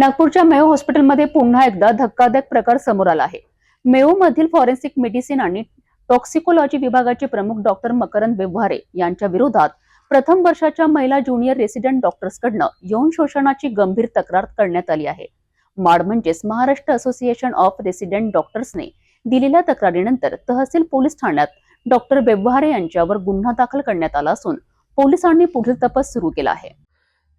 नागपूरच्या मेयो हॉस्पिटलमध्ये पुन्हा एकदा धक्कादायक प्रकार समोर आला आहे. मेयो मधील फॉरेन्सिक मेडिसिन आणि टॉक्सिकोलॉजी विभागाचे प्रमुख डॉक्टर मकरंद व्यवहारे यांच्या विरोधात प्रथम वर्षाच्या महिला ज्युनियर रेसिडेंट डॉक्टर्सकडनं यौन शोषणाची गंभीर तक्रार करण्यात आली आहे. माड म्हणजेच महाराष्ट्र असोसिएशन ऑफ रेसिडेंट डॉक्टर्सने दिलेल्या तक्रारीनंतर तहसील पोलीस ठाण्यात डॉक्टर व्यवहारे यांच्यावर गुन्हा दाखल करण्यात आला असून पोलिसांनी पुढील तपास सुरू केला आहे.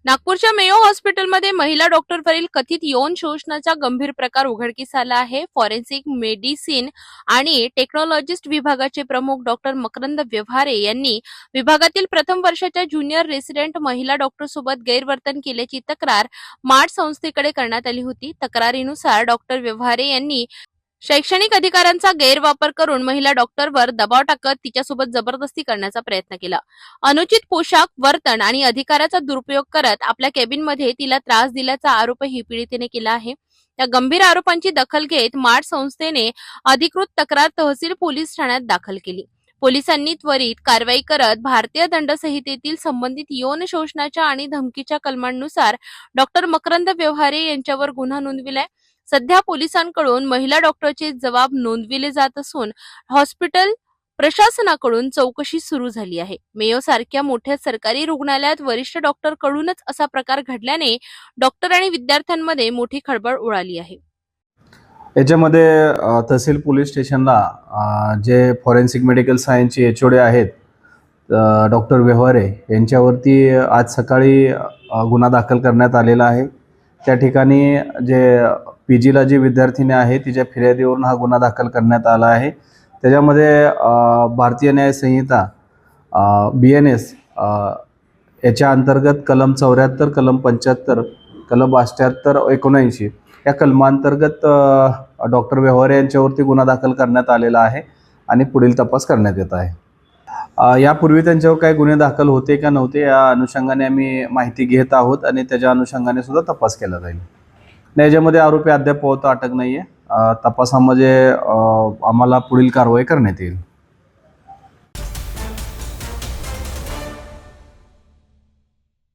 नागपूरच्या मेयो हॉस्पिटलमध्ये महिला डॉक्टरवरील कथित यौन शोषणाचा गंभीर प्रकार उघडकीस आला आहे. फॉरेन्सिक मेडिसिन आणि टेक्नॉलॉजिस्ट विभागाचे प्रमुख डॉक्टर मकरंद व्यवहारे यांनी विभागातील प्रथम वर्षाच्या ज्युनियर रेसिडेंट महिला डॉक्टर सोबत गैरवर्तन केल्याची तक्रार मार्ट संस्थेकडे करण्यात आली होती. तक्रारीनुसार डॉक्टर व्यवहारे यांनी शैक्षणिक अधिकारांचा गैरवापर करून महिला डॉक्टरवर दबाव टाकत तिच्यासोबत जबरदस्ती करण्याचा प्रयत्न केला. अनुचित पोशाख वर्तन आणि अधिकाराचा दुरुपयोग करत आपल्या केबिनमध्ये तिला त्रास दिल्याचा आरोपही पीडितेने केला आहे. या गंभीर आरोपांची दखल घेत मार्ट संस्थेने अधिकृत तक्रार तहसील पोलीस ठाण्यात दाखल केली. पोलिसांनी त्वरित कारवाई करत भारतीय दंडसंहितेतील संबंधित यौन शोषणाच्या आणि धमकीच्या कलमांनुसार डॉक्टर मकरंद व्यवहारे यांच्यावर गुन्हा नोंदविलाय. सध्या पोलिसांकडून महिला डॉक्टरचे जबाब नोंदविले जात असून हॉस्पिटल प्रशासनाकडून चौकशी सुरू झाली आहे. मेयो सारख्या मोठ्या सरकारी रुग्णालयात वरिष्ठ डॉक्टर कडूनच असा प्रकार घडल्याने डॉक्टर आणि विद्यार्थ्यांमध्ये मोठी खळबळ उडाली आहे. याच्यामध्ये तहसील पोलीस स्टेशनला जे फॉरेन्सिक मेडिकल सायन्सचे एच ओडे आहेत डॉक्टर व्यवहारे यांच्यावरती आज सकाळी गुन्हा दाखल करण्यात आलेला आहे. त्या ठिकाणी जे पी जीला जी विद्यार्थिनी आहे तिच्या फिर्यादीवरून हा गुन्हा दाखल करण्यात आला आहे. त्याच्यामध्ये भारतीय न्याय संहिता बी एन एस याच्या अंतर्गत कलम चौऱ्याहत्तर कलम पंच्याहत्तर कलम अष्ट्याहत्तर एकोणऐंशी या कलमांतर्गत डॉक्टर व्यवहारे यांच्यावरती गुन्हा दाखल करण्यात आलेला आहे आणि पुढील तपास करण्यात येत आहे. यापूर्वी त्यांच्यावर काही गुन्हे दाखल होते का नव्हते या अनुषंगाने आम्ही माहिती घेत आहोत आणि त्याच्या अनुषंगाने सुद्धा तपास केला जाईल. याच्यामध्ये आरोपी अद्याप पोहता अटक नाही आहे तपासामध्ये आम्हाला पुढील कारवाई करण्यात येईल.